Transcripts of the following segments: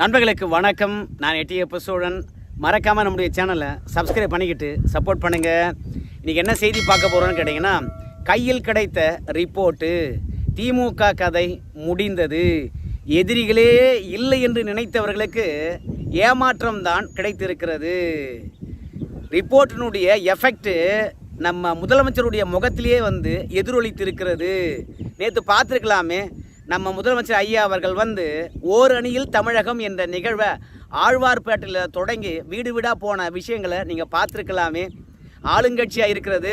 நண்பர்களுக்கு வணக்கம். நான் எட்டியப்ப சோழன் மறக்காமல் நம்முடைய சேனலை சப்ஸ்கிரைப் பண்ணிக்கிட்டு சப்போர்ட் பண்ணுங்கள் இன்றைக்கி என்ன செய்தி பார்க்க போகிறோன்னு கேட்டிங்கன்னா கையில் கிடைத்த ரிப்போர்ட்டு திமுக கதை முடிந்தது. எதிரிகளே இல்லை என்று நினைத்தவர்களுக்கு ஏமாற்றம் தான் கிடைத்திருக்கிறது ரிப்போர்ட்டினுடைய எஃபெக்ட்டு நம்ம முதலமைச்சருடைய முகத்திலேயே வந்து எதிரொலித்திருக்கிறது. நேற்று பார்த்துருக்கலாமே நம்ம முதலமைச்சர் ஐயா அவர்கள் வந்து ஓர் அணியில் தமிழகம் என்ற நிகழ்வை ஆழ்வார்பேட்டையில் தொடங்கி வீடு வீடாக போன விஷயங்களை நீங்கள் பார்த்துருக்கலாமே. ஆளுங்கட்சியாக இருக்கிறது.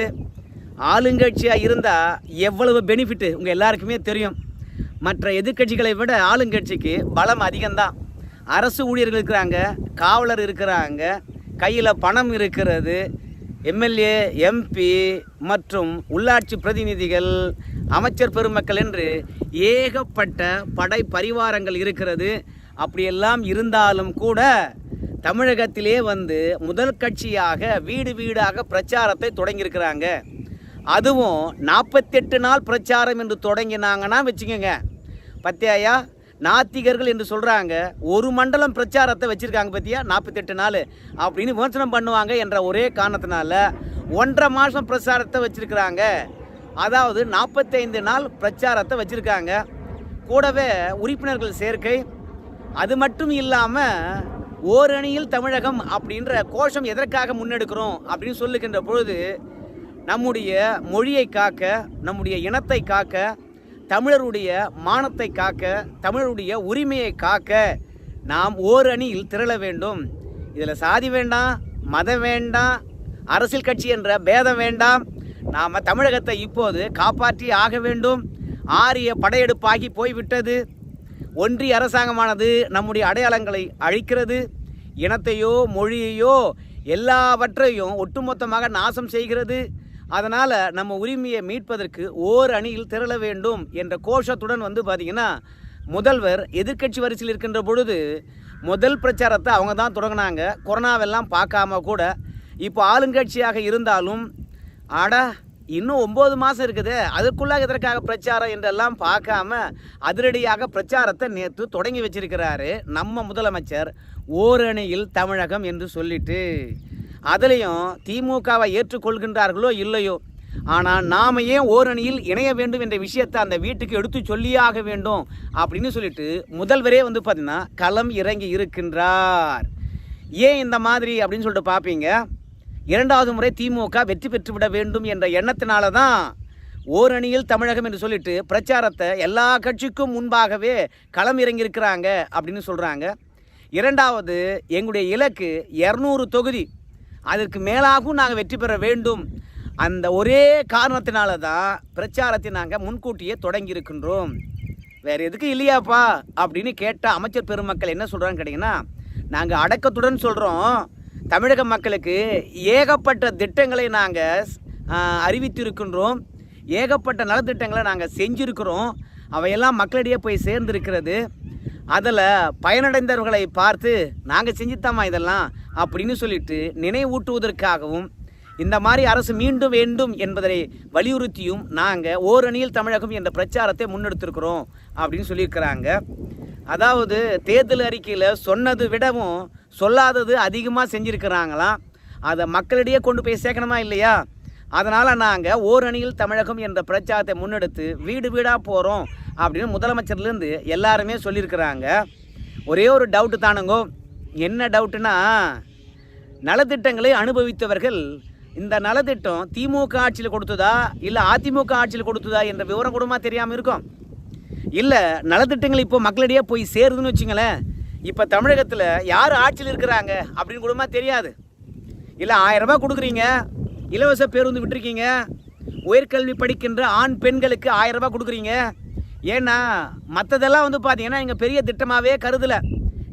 ஆளுங்கட்சியாக இருந்தால் எவ்வளவு பெனிஃபிட்டு உங்கள் எல்லாருக்குமே தெரியும். மற்ற எதிர்க்கட்சிகளை விட ஆளுங்கட்சிக்கு பலம் அதிகம்தான். அரசு ஊழியர்கள் இருக்கிறாங்க காவலர் இருக்கிறாங்க கையில் பணம் இருக்கிறது எம்எல்ஏ எம்பி மற்றும் உள்ளாட்சி பிரதிநிதிகள் அமைச்சர் பெருமக்கள் என்று ஏகப்பட்ட படை பரிவாரங்கள் இருக்கிறது. அப்படியெல்லாம் இருந்தாலும் கூட தமிழகத்திலே வந்து முதல் கட்சியாக வீடு வீடாக பிரச்சாரத்தை தொடங்கியிருக்கிறாங்க. அதுவும் நாற்பத்தெட்டு நாள் பிரச்சாரம் என்று தொடங்கினாங்கன்னா வச்சுக்கோங்க. பத்தியாயா? நாத்திகர்கள் என்று சொல்கிறாங்க ஒரு மண்டலம் பிரச்சாரத்தை வச்சுருக்காங்க பற்றியா நாற்பத்தெட்டு நாள். அப்படின்னு விமர்சனம் பண்ணுவாங்க என்ற ஒரே காரணத்தினால ஒன்றரை மாதம் பிரச்சாரத்தை வச்சுருக்கிறாங்க. அதாவது நாற்பத்தைந்து நாள் பிரச்சாரத்தை வச்சுருக்காங்க. கூடவே உறுப்பினர்கள் சேர்க்கை. அது மட்டும் இல்லாமல் ஓரணியில் தமிழகம் அப்படின்ற கோஷம் எதற்காக முன்னெடுக்கிறோம் அப்படின்னு சொல்லுகின்ற பொழுது நம்முடைய மொழியை காக்க நம்முடைய இனத்தை காக்க தமிழருடைய மானத்தை காக்க தமிழருடைய உரிமையை காக்க நாம் ஓர் அணியில் திரள வேண்டும். இதில் சாதி வேண்டாம் மதம் வேண்டாம் அரசியல் கட்சி என்ற பேதம் வேண்டாம். நாம் தமிழகத்தை இப்போது காப்பாற்றி ஆக வேண்டும். ஆரிய படையெடுப்பாகி போய்விட்டது. ஒன்றிய அரசாங்கமானது நம்முடைய அடையாளங்களை அழிக்கிறது. இனத்தையோ மொழியையோ எல்லாவற்றையும் ஒட்டுமொத்தமாக நாசம் செய்கிறது. அதனால் நம்ம உரிமையை மீட்பதற்கு ஓர் அணியில் திரள வேண்டும் என்ற கோஷத்துடன் வந்து பார்த்திங்கன்னா முதல்வர் எதிர்க்கட்சி வரிசையில் இருக்கின்ற பொழுது முதல் பிரச்சாரத்தை அவங்க தான் தொடங்கினாங்க. கொரோனாவெல்லாம் பார்க்காம கூட இப்போ ஆளுங்கட்சியாக இருந்தாலும் ஆடா இன்னும் ஒம்பது மாதம் இருக்குது. அதுக்குள்ளாக இதற்காக பிரச்சாரம் என்றெல்லாம் பார்க்காம அதிரடியாக பிரச்சாரத்தை நேற்று தொடங்கி வச்சிருக்கிறாரு நம்ம முதலமைச்சர் ஓரணியில் தமிழகம் என்று சொல்லிட்டு. அதுலேயும் திமுகவை ஏற்றுக்கொள்கின்றார்களோ இல்லையோ? ஆனால் நாம் ஏன் ஓரணியில் இணைய வேண்டும் என்ற விஷயத்தை அந்த வீட்டுக்கு எடுத்து சொல்லியாக வேண்டும் அப்படின்னு சொல்லிட்டு முதல்வரே வந்து பார்த்தீங்கன்னா களம் இறங்கி இருக்கின்றார். ஏன் இந்த மாதிரி அப்படின்னு சொல்லிட்டு பார்ப்பீங்க இரண்டாவது முறை திமுக வெற்றி பெற்றுவிட வேண்டும் என்ற எண்ணத்தினால தான் ஓரணியில் தமிழகம் என்று சொல்லிட்டு பிரச்சாரத்தை எல்லா கட்சிக்கும் முன்பாகவே களம் இறங்கியிருக்கிறாங்க அப்படின்னு சொல்கிறாங்க இரண்டாவது எங்களுடைய இலக்கு இரநூறு தொகுதி அதற்கு மேலாகவும் நாங்கள் வெற்றி பெற வேண்டும். அந்த ஒரே காரணத்தினால தான் பிரச்சாரத்தை நாங்கள் முன்கூட்டியே தொடங்கி இருக்கின்றோம் வேறு எதுக்கு இல்லையாப்பா? அப்படின்னு கேட்ட அமைச்சர் பெருமக்கள் என்ன சொல்கிறான்னு கேட்டிங்கன்னா நாங்கள் அடக்கத்துடன் சொல்கிறோம் தமிழக மக்களுக்கு ஏகப்பட்ட திட்டங்களை நாங்கள் அறிவித்திருக்கின்றோம். ஏகப்பட்ட நலத்திட்டங்களை நாங்கள் செஞ்சுருக்கிறோம். அவையெல்லாம் மக்களிடையே போய் சேர்ந்திருக்கிறது. அதில் பயனடைந்தவர்களை பார்த்து நாங்கள் செஞ்சுத்தாம்மா இதெல்லாம் அப்படின்னு சொல்லிட்டு நினைவூட்டுவதற்காகவும் இந்த மாதிரி அரசு மீண்டும் வேண்டும் என்பதை வலியுறுத்தியும் நாங்கள் ஓரணியில் தமிழகம் என்ற பிரச்சாரத்தை முன்னெடுத்திருக்கிறோம் அப்படின்னு சொல்லியிருக்கிறாங்க. அதாவது தேர்தல் அறிக்கையில் சொன்னது விடவும் சொல்லாதது அதிகமாக செஞ்சுருக்கிறாங்களாம் அதை மக்களிடையே கொண்டு போய் சேர்க்கணுமா இல்லையா? அதனால் நாங்கள் ஓரணியில் தமிழகம் என்ற பிரச்சாரத்தை முன்னெடுத்து வீடு வீடாக போகிறோம் அப்படின்னு முதலமைச்சர்லேருந்து எல்லாருமே சொல்லியிருக்கிறாங்க. ஒரே ஒரு டவுட்டு தானுங்கோ. என்ன டவுட்டுனா நலத்திட்டங்களை அனுபவித்தவர்கள் இந்த நலத்திட்டம் திமுக ஆட்சியில் கொடுத்ததா இல்லை அதிமுக ஆட்சியில் கொடுத்ததா என்ற விவரம் கூடமா தெரியாமல் இருக்கும். இல்லை நலத்திட்டங்கள் இப்போ மக்களிடையே போய் சேருதுன்னு வச்சுங்களேன். இப்போ தமிழகத்தில் யார் ஆட்சியில் இருக்கிறாங்க அப்படின்னு கூடமா தெரியாது. இல்லை ஆயிரம் ரூபாய் கொடுக்குறீங்க இலவச பேருந்து விட்டுருக்கீங்க. உயர்கல்வி படிக்கின்ற ஆண் பெண்களுக்கு ஆயிரம் ரூபாய் கொடுக்குறீங்க. ஏன்னா மற்றதெல்லாம் வந்து பார்த்தீங்கன்னா இங்கே பெரிய திட்டமாகவே கருதலை.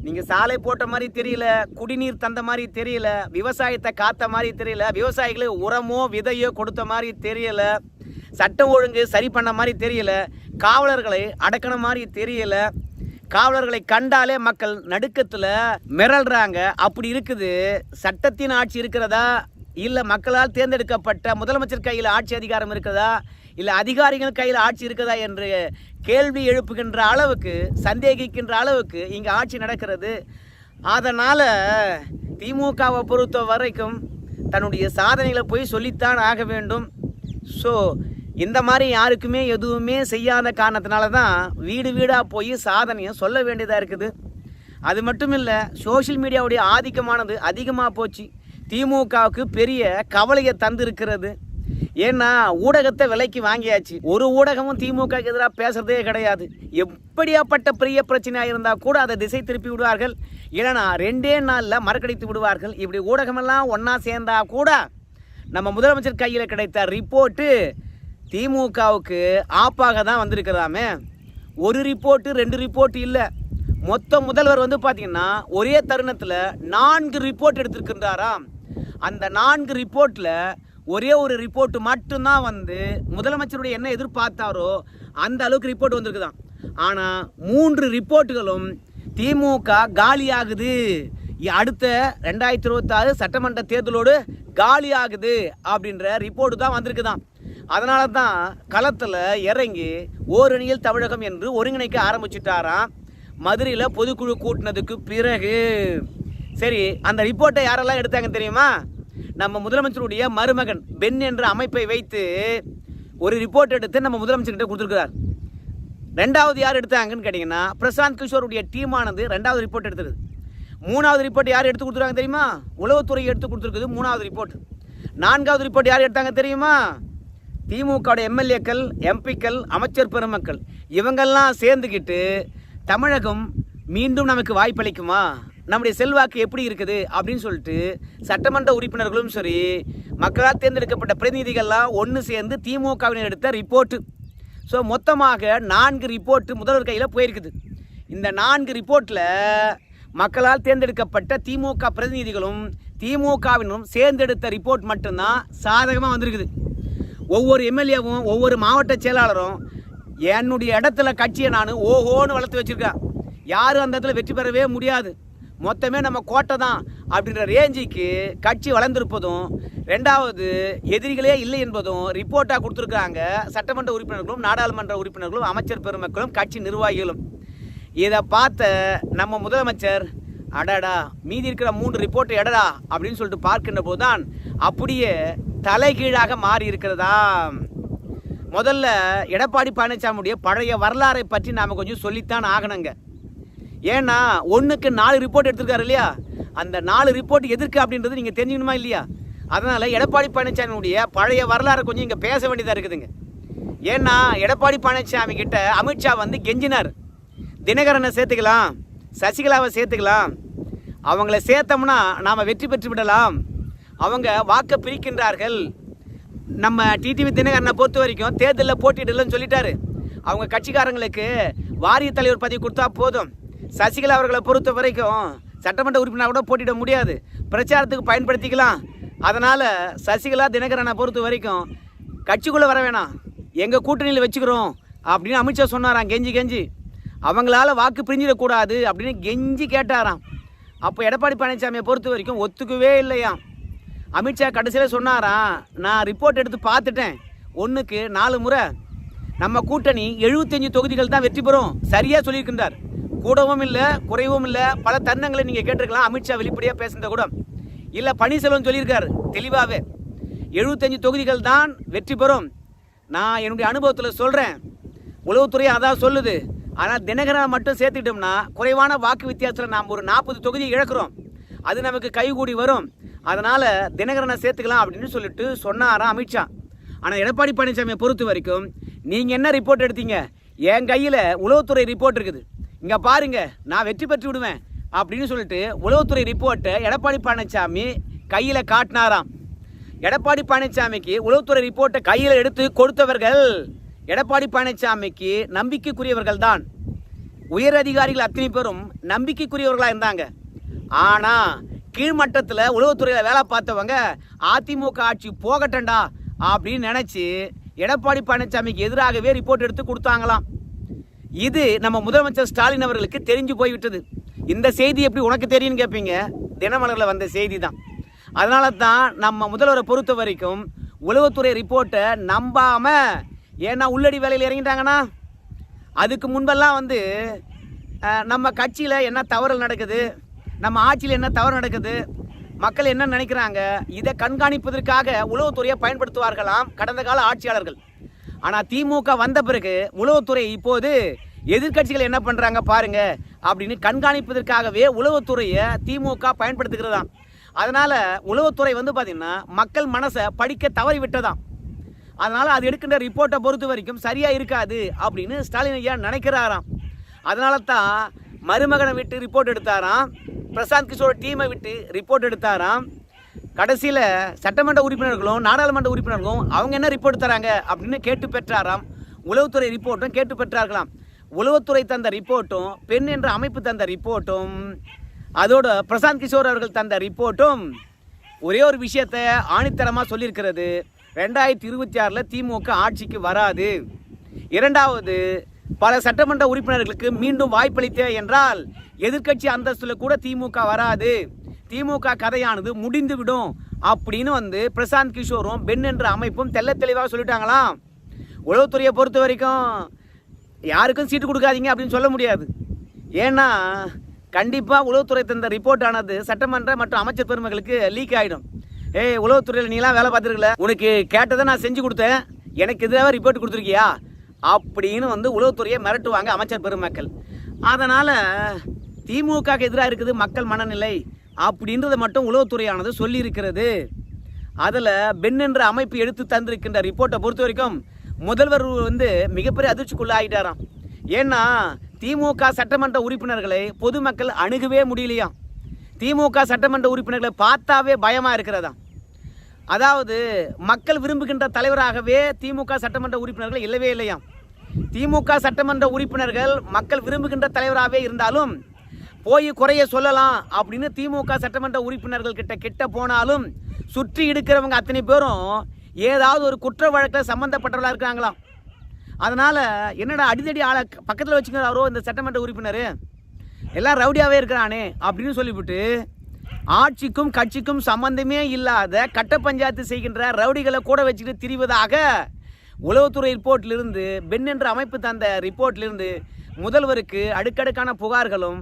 நீங்கள் சாலை போட்ட மாதிரி தெரியல குடிநீர் தந்த மாதிரி தெரியல விவசாயத்தை காத்த மாதிரி தெரியல விவசாயிகளுக்கு உரமோ விதையோ கொடுத்த மாதிரி தெரியல சட்டம் ஒழுங்கு சரி பண்ண மாதிரி தெரியல காவலர்களை அடக்கின மாதிரி தெரியல காவலர்களை கண்டாலே மக்கள் நடுக்கத்தில் மிரள்றாங்க. அப்படி இருக்குது. சட்டத்தின் ஆட்சி இருக்கிறதா? இல்லை மக்களால் தேர்ந்தெடுக்கப்பட்ட முதலமைச்சர் கையில் ஆட்சி அதிகாரம் இருக்கிறதா? இல்லை அதிகாரிகள் கையில் ஆட்சி இருக்குதா என்று கேள்வி எழுப்புகின்ற அளவுக்கு சந்தேகிக்கின்ற அளவுக்கு இங்கே ஆட்சி நடக்கிறது. அதனால் திமுகவை பொறுத்த வரைக்கும் தன்னுடைய சாதனைகளை போய் சொல்லித்தான் ஆக வேண்டும். ஸோ இந்த மாதிரி யாருக்குமே எதுவுமே செய்யாத காரணத்தினால தான் வீடு வீடாக போய் சாதனையை சொல்ல வேண்டியதாக இருக்குது. அது மட்டும் இல்லை சோஷியல் மீடியாவுடைய ஆதிக்கமானது அதிகமாக போச்சு. திமுகவுக்கு பெரிய கவலையை தந்திருக்கிறது. ஏன்னா ஊடகத்தை விலைக்கு வாங்கியாச்சு. ஒரு ஊடகமும் திமுக எதிராக பேசுறதே கிடையாது. எப்படியாப்பட்ட பெரிய பிரச்சனையாக இருந்தால் கூட அதை திசை திருப்பி விடுவார்கள். இல்லைனா ரெண்டே நாளில் மறக்கடித்து விடுவார்கள். இப்படி ஊடகமெல்லாம் ஒன்றா சேர்ந்தா கூட நம்ம முதலமைச்சர் கையில் கிடைத்த ரிப்போர்ட்டு திமுகவுக்கு ஆப்பாக தான் வந்திருக்கிறதாமே. ஒரு ரிப்போர்ட்டு ரெண்டு ரிப்போர்ட் இல்லை. மொத்த முதல்வர் வந்து பார்த்தீங்கன்னா ஒரே தருணத்தில் நான்கு ரிப்போர்ட் எடுத்திருக்கின்றாராம். அந்த நான்கு ரிப்போர்ட்டில் ஒரே ஒரு ரிப்போர்ட் மட்டும்தான் வந்து முதலமைச்சருடைய என்ன எதிர்பார்த்தாரோ அந்த அளவுக்கு ரிப்போர்ட் வந்திருக்குதாம் ஆனால் மூன்று ரிப்போர்ட்டுகளும் திமுக காலியாகுது. அடுத்த ரெண்டாயிரத்தி இருபத்தாறு சட்டமன்ற தேர்தலோடு காலியாகுது அப்படின்ற ரிப்போர்ட்டு தான் வந்திருக்குதாம் அதனால தான் களத்தில் இறங்கி ஓரணியில் தமிழகம் என்று ஒருங்கிணைக்க ஆரம்பிச்சிட்டாராம். மதுரையில் பொதுக்குழு கூட்டினதுக்கு பிறகு. சரி அந்த ரிப்போர்ட்டை யாரெல்லாம் எடுத்தாங்க தெரியுமா? நம்ம முதலமைச்சருடைய மருமகன் பென் என்ற அமைப்பை வைத்து ஒரு ரிப்போர்ட் எடுத்து நம்ம முதலமைச்சர்கிட்ட கொடுத்துருக்கிறார். ரெண்டாவது யார் எடுத்தாங்கன்னு கேட்டிங்கன்னா பிரசாந்த் கிஷோருடைய டீமானது ரெண்டாவது ரிப்போர்ட் எடுத்துருது மூணாவது ரிப்போர்ட் யார் எடுத்து கொடுத்துருக்காங்க தெரியுமா? உளவுத்துறை எடுத்து கொடுத்துருக்குது மூணாவது ரிப்போர்ட் நான்காவது ரிப்போர்ட் யார் எடுத்தாங்க தெரியுமா? திமுகவோட எம்எல்ஏக்கள் எம்பிக்கள் அமைச்சர் பெருமக்கள். இவங்கெல்லாம் சேர்ந்துக்கிட்டு தமிழகம் மீண்டும் நமக்கு வாய்ப்பளிக்குமா? நம்முடைய செல்வாக்கு எப்படி இருக்குது அப்படின்னு சொல்லிட்டு சட்டமன்ற உறுப்பினர்களும் சரி மக்களால் தேர்ந்தெடுக்கப்பட்ட பிரதிநிதிகள்லாம் ஒன்று சேர்ந்து திமுகவினர் எடுத்த ரிப்போர்ட்டு ஸோ மொத்தமாக நான்கு ரிப்போர்ட்டு முதல்வர் கையில் போயிருக்குது. இந்த நான்கு ரிப்போர்ட்டில் மக்களால் தேர்ந்தெடுக்கப்பட்ட திமுக பிரதிநிதிகளும் திமுகவினரும் சேர்ந்தெடுத்த ரிப்போர்ட் மட்டும்தான் சாதகமாக வந்திருக்குது. ஒவ்வொரு எம்எல்ஏவும் ஒவ்வொரு மாவட்ட செயலாளரும் என்னுடைய இடத்துல கட்சியை நான் ஓஹோன்னு வளர்த்து வச்சுருக்கேன் யாரும் அந்த இடத்துல வெற்றி பெறவே முடியாது. மொத்தமே நம்ம கோட்டை தான் அப்படின்ற ரேஞ்சுக்கு கட்சி வளர்ந்திருப்பதும் ரெண்டாவது எதிரிகளே இல்லை என்பதும் ரிப்போர்ட்டாக கொடுத்துருக்காங்க சட்டமன்ற உறுப்பினர்களும் நாடாளுமன்ற உறுப்பினர்களும் அமைச்சர் பெருமக்களும் கட்சி நிர்வாகிகளும். இதை பார்த்த நம்ம முதலமைச்சர் அடடா மீதி இருக்கிற மூன்று ரிப்போர்ட் எடடா அப்படின்னு சொல்லிட்டு பார்க்கின்ற போதுதான் அப்படியே தலைகீழாக மாறி இருக்கிறதா. முதல்ல எடப்பாடி பழனிசாமியுடைய பழைய வரலாறை பற்றி நாம் கொஞ்சம் சொல்லித்தான் ஆகணுங்க. ஏன்னா ஒன்றுக்கு நாலு ரிப்போர்ட் எடுத்திருக்காரு இல்லையா? அந்த நாலு ரிப்போர்ட் எதிர்க்கு அப்படின்றது நீங்கள் தெரிஞ்சுக்கணுமா இல்லையா? அதனால் எடப்பாடி பழனிசாமியுடைய பழைய வரலாறு கொஞ்சம் இங்கே பேச வேண்டியதாக இருக்குதுங்க. ஏன்னா எடப்பாடி பழனிசாமி கிட்ட அமித்ஷா வந்து கெஞ்சினார். தினகரனை சேர்த்துக்கலாம் சசிகலாவை சேர்த்துக்கலாம். அவங்கள சேர்த்தோம்னா நாம் வெற்றி பெற்று விடலாம். அவங்க வாக்கை பிரிக்கின்றார்கள். நம்ம டிடிவி தினகரனை பொறுத்த வரைக்கும் தேர்தலில் போட்டியிடலன்னு சொல்லிட்டாரு. அவங்க கட்சிக்காரங்களுக்கு வாரிய தலைவர் பதவி கொடுத்தா போதும். சசிகலா அவர்களை பொறுத்த வரைக்கும் சட்டமன்ற உறுப்பினர் கூட போட்டிட முடியாது. பிரச்சாரத்துக்கு பயன்படுத்திக்கலாம். அதனால் சசிகலா தினகரனை பொறுத்த வரைக்கும் கட்சிக்குள்ளே வர வேணாம். எங்கள் கூட்டணியில் வச்சுக்கிறோம் அப்படின்னு அமித்ஷா சொன்னாராம் கெஞ்சி கெஞ்சி. அவங்களால வாக்கு பிரிஞ்சிடக்கூடாது அப்படின்னு கெஞ்சி கேட்டாராம். அப்போ எடப்பாடி பழனிசாமியை பொறுத்த வரைக்கும் ஒத்துக்கவே இல்லையாம். அமித்ஷா கடைசியில் சொன்னாராம் நான் ரிப்போர்ட் எடுத்து பார்த்துட்டேன். ஒன்றுக்கு நாலு முறை. நம்ம கூட்டணி எழுபத்தஞ்சு தொகுதிகள் தான் வெற்றி பெறும். சரியாக சொல்லியிருக்கின்றார். கூடவும் இல்லை குறைவும் இல்லை. பல தருணங்களை நீங்கள் கேட்டிருக்கலாம். அமித்ஷா வெளிப்படையாக பேசுனதை கூட. இல்லை பன்னீர்செல்வம் சொல்லியிருக்காரு தெளிவாகவே எழுபத்தஞ்சு தொகுதிகள் தான் வெற்றி பெறும். நான் என்னுடைய அனுபவத்தில் சொல்கிறேன் உளவுத்துறை அதான் சொல்லுது. ஆனால் தினகரனை மட்டும் சேர்த்துக்கிட்டோம்னா குறைவான வாக்கு வித்தியாசத்தில் நாம் ஒரு நாற்பது தொகுதி இழக்கிறோம். அது நமக்கு கைகூடி வரும். அதனால் தினகரனை சேர்த்துக்கலாம் அப்படின்னு சொல்லிட்டு சொன்னாராம் அமித்ஷா ஆனால் எடப்பாடி பழனிசாமியை பொறுத்த வரைக்கும் நீங்கள் என்ன ரிப்போர்ட் எடுத்தீங்க? என் கையில் உளவுத்துறை ரிப்போர்ட் இருக்குது. இங்கே பாருங்க நான் வெற்றி பெற்று விடுவேன் அப்படின்னு சொல்லிட்டு உளவுத்துறை ரிப்போர்ட்டை எடப்பாடி பழனிசாமி கையில் காட்டினாராம். எடப்பாடி பழனிசாமிக்கு உளவுத்துறை ரிப்போர்ட்டை கையில் எடுத்து கொடுத்தவர்கள் எடப்பாடி பழனிசாமிக்கு நம்பிக்கைக்குரியவர்கள் தான். உயர் அதிகாரிகள் அத்தனை பேரும் நம்பிக்கைக்குரியவர்களாக இருந்தாங்க. ஆனால் கீழ்மட்டத்தில் உளவுத்துறையில் வேலை பார்த்தவங்க அதிமுக ஆட்சி போகட்டண்டா அப்படின்னு நினச்சி எடப்பாடி பழனிசாமிக்கு எதிராகவே ரிப்போர்ட் எடுத்து கொடுத்தாங்களாம். இது நம்ம முதலமைச்சர் ஸ்டாலின் அவர்களுக்கு தெரிஞ்சு போய்விட்டது. இந்த செய்தி எப்படி உனக்கு தெரியும்னு கேட்பீங்க தினமலரில் வந்த செய்தி தான் அதனால தான் நம்ம முதல்வரை பொறுத்த வரைக்கும் உளவுத்துறை ரிப்போர்ட்டை நம்பாமல் ஏன்னா உள்ளடி வேலையில் இறங்கிட்டாங்கன்னா? அதுக்கு முன்பெல்லாம் வந்து நம்ம கட்சியில் என்ன தவறு நடக்குது? நம்ம ஆட்சியில் என்ன தவறு நடக்குது? மக்கள் என்ன நினைக்கிறாங்க? இதை கண்காணிப்பதற்காக உளவுத்துறையை பயன்படுத்துவார்களாம் கடந்த கால ஆட்சியாளர்கள். ஆனால் திமுக வந்த பிறகு உளவுத்துறை இப்போது எதிர்கட்சிகள் என்ன பண்ணுறாங்க பாருங்க அப்படின்னு கண்காணிப்பதற்காகவே உளவுத்துறையை திமுக பயன்படுத்துகிறதாம். அதனால் உளவுத்துறை வந்து பார்த்திங்கன்னா மக்கள் மனசை படிக்க தவறி விட்டதாம். அதனால் அது எடுக்கின்ற ரிப்போர்ட்டை பொறுத்த வரைக்கும் சரியாக இருக்காது அப்படின்னு ஸ்டாலின் ஐயா நினைக்கிறாராம். அதனால தான் மருமகனை விட்டு ரிப்போர்ட் எடுத்தாராம். பிரசாந்த் கிஷோர் டீமை விட்டு ரிப்போர்ட் எடுத்தாராம். கடைசியில் சட்டமன்ற உறுப்பினர்களும் நாடாளுமன்ற உறுப்பினர்களும் அவங்க என்ன ரிப்போர்ட் தராங்க? அப்படின்னு கேட்டு பெற்றாராம். உளவுத்துறை ரிப்போர்ட்டும் கேட்டு பெற்றார்களாம். உளவுத்துறை தந்த ரிப்போர்ட்டும் பெண் என்ற அமைப்பு தந்த ரிப்போர்ட்டும் அதோட பிரசாந்த் கிஷோர் அவர்கள் தந்த ரிப்போர்ட்டும் ஒரே ஒரு விஷயத்தை ஆணித்தரமாக சொல்லியிருக்கிறது. ரெண்டாயிரத்தி இருபத்தி ஆறில் திமுக ஆட்சிக்கு வராது. இரண்டாவது பல சட்டமன்ற உறுப்பினர்களுக்கு மீண்டும் வாய்ப்பளித்தே என்றால் எதிர்க்கட்சி அந்தஸ்தில் கூட திமுக வராது. திமுக கதையானது முடிந்துவிடும் அப்படின்னு வந்து பிரசாந்த் கிஷோரும் பெண் என்ற அமைப்பும் தெள்ள தெளிவாக சொல்லிட்டாங்களாம். உளவுத்துறையை பொறுத்த வரைக்கும் யாருக்கும் சீட்டு கொடுக்காதீங்க அப்படின்னு சொல்ல முடியாது. ஏன்னா கண்டிப்பாக உளவுத்துறை தந்த ரிப்போர்ட் ஆனது சட்டமன்ற மற்றும் அமைச்சர் பெருமகளுக்கு லீக் ஆகிடும் ஏய் உளவுத்துறையில் நீலாம் வேலை பார்த்துருக்கல. உனக்கு கேட்டதை நான் செஞ்சு கொடுத்தேன். எனக்கு எதிராக ரிப்போர்ட் கொடுத்துருக்கியா? அப்படின்னு வந்து உளவுத்துறையை மிரட்டுவாங்க அமைச்சர் பெருமக்கள். அதனால் திமுக எதிராக இருக்குது மக்கள் மனநிலை. அப்படின்றத மட்டும் உளவுத்துறையானது சொல்லியிருக்கிறது. அதில் பெண் என்ற அமைப்பு எடுத்து தந்திருக்கின்ற ரிப்போர்ட்டை பொறுத்த வரைக்கும் முதல்வர் வந்து மிகப்பெரிய அதிர்ச்சிக்குள்ளாகிட்டாராம் ஏன்னா திமுக சட்டமன்ற உறுப்பினர்களை பொதுமக்கள் அணுகவே முடியலையாம். திமுக சட்டமன்ற உறுப்பினர்களை பார்த்தாவே பயமாக இருக்கிறதாம். அதாவது மக்கள் விரும்புகின்ற தலைவராகவே திமுக சட்டமன்ற உறுப்பினர்கள் இல்லவே இல்லையாம். திமுக சட்டமன்ற உறுப்பினர்கள் மக்கள் விரும்புகின்ற தலைவராகவே இருந்தாலும் போய் குறைய சொல்லலாம் அப்படின்னு திமுக சட்டமன்ற உறுப்பினர்கள் கிட்ட கிட்ட போனாலும் சுற்றி இருக்கிறவங்க அத்தனை பேரும் ஏதாவது ஒரு குற்ற வழக்கில் சம்மந்தப்பட்டவர்களாக இருக்காங்களாம் அதனால் என்னடா அடிதடி ஆளை பக்கத்தில் வச்சுக்கிறாரோ இந்த சட்டமன்ற உறுப்பினர்? எல்லாம் ரவுடியாகவே இருக்கிறானே அப்படின்னு சொல்லிவிட்டு ஆட்சிக்கும் கட்சிக்கும் சம்பந்தமே இல்லாத கட்ட பஞ்சாயத்து செய்கின்ற ரவுடிகளை கூட வச்சுக்கிட்டு திரிவதாக உளவுத்துறை ரிப்போர்ட்டிலிருந்து பென் என்ற அமைப்பு தந்த ரிப்போர்ட்டிலிருந்து முதல்வருக்கு அடுக்கடுக்கான புகார்களும்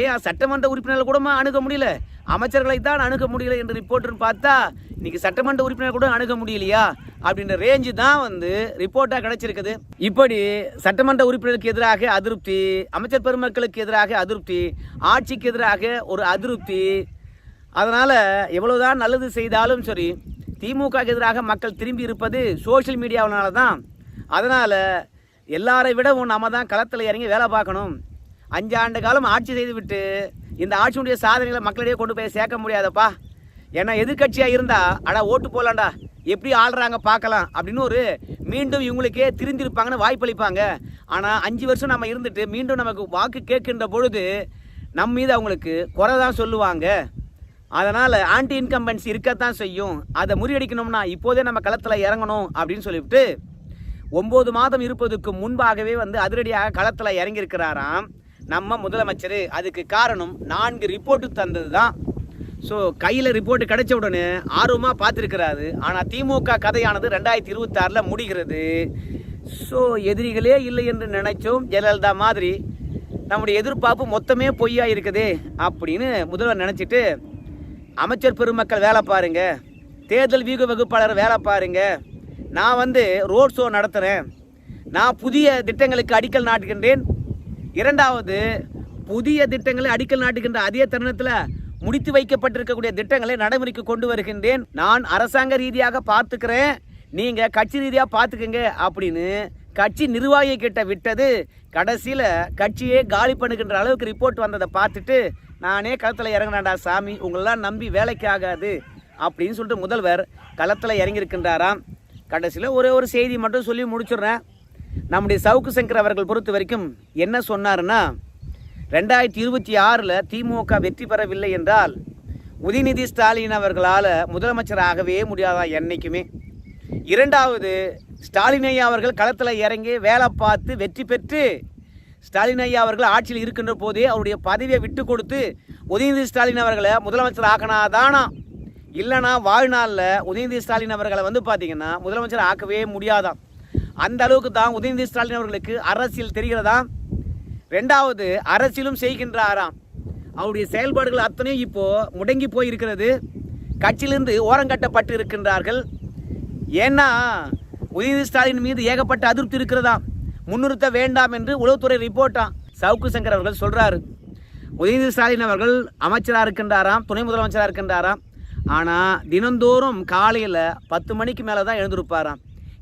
ஏன் சட்டமன்ற உறுப்பினர்கள் கூட அணுக முடியல? அமைச்சர்களை தான் அணுக முடியல என்று ரிப்போர்ட்னு பார்த்தா இன்னைக்கு சட்டமன்ற உறுப்பினர் கூட அணுக முடியலையா? அப்படின்ற ரேஞ்சு தான் வந்து ரிப்போர்ட்டாக கிடைச்சிருக்குது. இப்படி சட்டமன்ற உறுப்பினருக்கு எதிராக அதிருப்தி அமைச்சர் பெருமக்களுக்கு எதிராக அதிருப்தி ஆட்சிக்கு எதிராக ஒரு அதிருப்தி அதனால் எவ்வளோதான் நல்லது செய்தாலும் சரி திமுக எதிராக மக்கள் திரும்பி இருப்பது சோஷியல் மீடியாவினால தான் அதனால் எல்லாரை விடவும் நம்ம தான் களத்தில் இறங்கி வேலை பார்க்கணும். அஞ்சு ஆண்டு காலம் ஆட்சி செய்துவிட்டு இந்த ஆட்சியுடைய சாதனைகளை மக்களிடையே கொண்டு போய் சேர்க்க முடியாதப்பா. ஏன்னா எதிர்க்கட்சியாக இருந்தால் அடா ஓட்டு போகலாண்டா எப்படி ஆள்றாங்க பார்க்கலாம் அப்படின்னு ஒரு மீண்டும் இவங்களுக்கே திருந்திருப்பாங்கன்னு வாய்ப்பளிப்பாங்க. ஆனால் அஞ்சு வருஷம் நம்ம இருந்துட்டு மீண்டும் நமக்கு வாக்கு கேட்கின்ற பொழுது நம் மீது அவங்களுக்கு குறை தான் சொல்லுவாங்க. அதனால் ஆன்டி இன்கம்பன்சி இருக்கத்தான் செய்யும். அதை முறியடிக்கணும்னா இப்போதே நம்ம களத்தில் இறங்கணும் அப்படின்னு சொல்லிவிட்டு ஒம்பது மாதம் இருப்பதுக்கு முன்பாகவே வந்து அதிரடியாக களத்தில் இறங்கியிருக்கிறாராம். நம்ம முதலமைச்சர் அதுக்கு காரணம் நான்கு ரிப்போர்ட்டு தந்தது தான் ஸோ கையில் ரிப்போர்ட் கிடைச்ச உடனே ஆர்வமாக பார்த்துருக்கிறாரு. ஆனால் திமுக கதையானது ரெண்டாயிரத்தி இருபத்தாறில் முடிகிறது. ஸோ எதிரிகளே இல்லை என்று நினைச்சோம். ஜெயலலிதா மாதிரி நம்முடைய எதிர்பார்ப்பு மொத்தமே பொய்யா இருக்குதே அப்படின்னு முதல்வர் நினச்சிட்டு அமைச்சர் பெருமக்கள் வேலை பாருங்கள் தேர்தல் வியூக வகுப்பாளர் வேலை பாருங்கள் நான் வந்து ரோட் ஷோ நடத்துகிறேன் நான் புதிய திட்டங்களுக்கு அடிக்கல் நாட்டுகின்றேன். இரண்டாவது புதிய திட்டங்களை அடிக்கல் நாட்டுகின்ற அதே தருணத்தில் முடித்து வைக்கப்பட்டிருக்கக்கூடிய திட்டங்களை நடைமுறைக்கு கொண்டு வருகின்றேன். நான் அரசாங்க ரீதியாக பார்த்துக்கிறேன். நீங்கள் கட்சி ரீதியாக பார்த்துக்கங்க அப்படின்னு கட்சி நிர்வாகி கிட்ட விட்டது. கடைசியில் கட்சியே காலி பண்ணுகின்ற அளவுக்கு ரிப்போர்ட் வந்ததை பார்த்துட்டு நானே களத்தில் இறங்கினாண்டா சாமி உங்களெல்லாம் நம்பி வேலைக்கு ஆகாது அப்படின்னு சொல்லிட்டு முதல்வர் களத்தில் இறங்கியிருக்கின்றாராம். கடைசியில் ஒரே ஒரு செய்தி மட்டும் சொல்லி முடிச்சிடுறேன். நம்முடைய சவுக்கு சங்கர் அவர்கள் பொறுத்த வரைக்கும் என்ன சொன்னாருன்னா ரெண்டாயிரத்தி இருபத்தி ஆறில் திமுக வெற்றி பெறவில்லை என்றால் உதயநிதி ஸ்டாலின் அவர்களால் முதலமைச்சராகவே முடியாதா என்றைக்குமே இரண்டாவது ஸ்டாலின் ஐயா அவர்கள் களத்தில் இறங்கி வேலை பார்த்து வெற்றி பெற்று ஸ்டாலின் ஐயா அவர்கள் ஆட்சியில் இருக்கின்ற போதே அவருடைய பதவியை விட்டு கொடுத்து உதயநிதி ஸ்டாலின் அவர்களை முதலமைச்சர் ஆக்கினாதானா? இல்லைனா வாழ்நாளில் உதயநிதி ஸ்டாலின் அவர்களை வந்து பார்த்திங்கன்னா முதலமைச்சர் ஆக்கவே முடியாதாம். அந்த அளவுக்கு தான் உதயநிதி ஸ்டாலின் அவர்களுக்கு அரசியல் தெரிகிறதா? ரெண்டாவது அரசியலும் செய்கின்றாராம். அவருடைய செயல்பாடுகள் அத்தனையும் இப்போது முடங்கி போயிருக்கிறது. கட்சியிலிருந்து ஓரங்கட்டப்பட்டு இருக்கின்றார்கள் ஏன்னா உதயநிதி ஸ்டாலின் மீது ஏகப்பட்ட அதிருப்தி இருக்கிறதா? முன்னிறுத்த வேண்டாம் என்று உளவுத்துறை ரிப்போர்ட்டாம் சவுக்கு சங்கர் அவர்கள் சொல்கிறாரு உதயநிதி ஸ்டாலின் அவர்கள் அமைச்சராக இருக்கின்றாராம் துணை முதலமைச்சராக இருக்கின்றாராம். ஆனால் தினந்தோறும் காலையில் பத்து மணிக்கு மேலே தான் எழுந்திருப்பாராம்.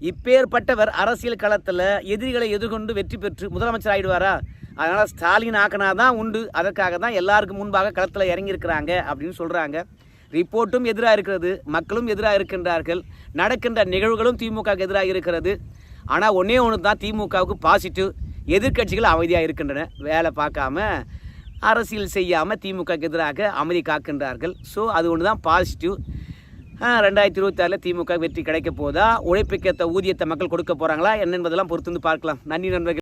இப்பேற்பட்டவர் அரசியல் களத்தில் எதிரிகளை எதிர்கொண்டு வெற்றி பெற்று முதலமைச்சர் ஆகிடுவாரா அதனால் ஸ்டாலின் ஆக்கினா தான் உண்டு. அதற்காக தான் எல்லாருக்கும் முன்பாக களத்தில் இறங்கியிருக்கிறாங்க அப்படின்னு சொல்கிறாங்க ரிப்போர்ட்டும் எதிராக இருக்கிறது. மக்களும் எதிராக இருக்கின்றார்கள். நடக்கின்ற நிகழ்வுகளும் திமுகவுக்கு எதிராக இருக்கிறது. ஆனால் ஒன்றே ஒன்று தான் திமுகவுக்கு பாசிட்டிவ் எதிர்க்கட்சிகள் அமைதியாக இருக்கின்றன. வேலை பார்க்காம அரசியல் செய்யாமல் திமுகவுக்கு எதிராக அமைதி காக்கின்றார்கள். ஸோ அது ஒன்று தான் பாசிட்டிவ் ரெண்டாயிரத்தி இருபத்தாறில் திமுக வெற்றி கிடைக்க போதா? உழைப்புக்கேற்ற ஊதியத்தை மக்கள் கொடுக்க போகிறாங்களா என்ன என்பதெல்லாம் பொறுத்து வந்து பார்க்கலாம். நன்றி நண்பர்கள்.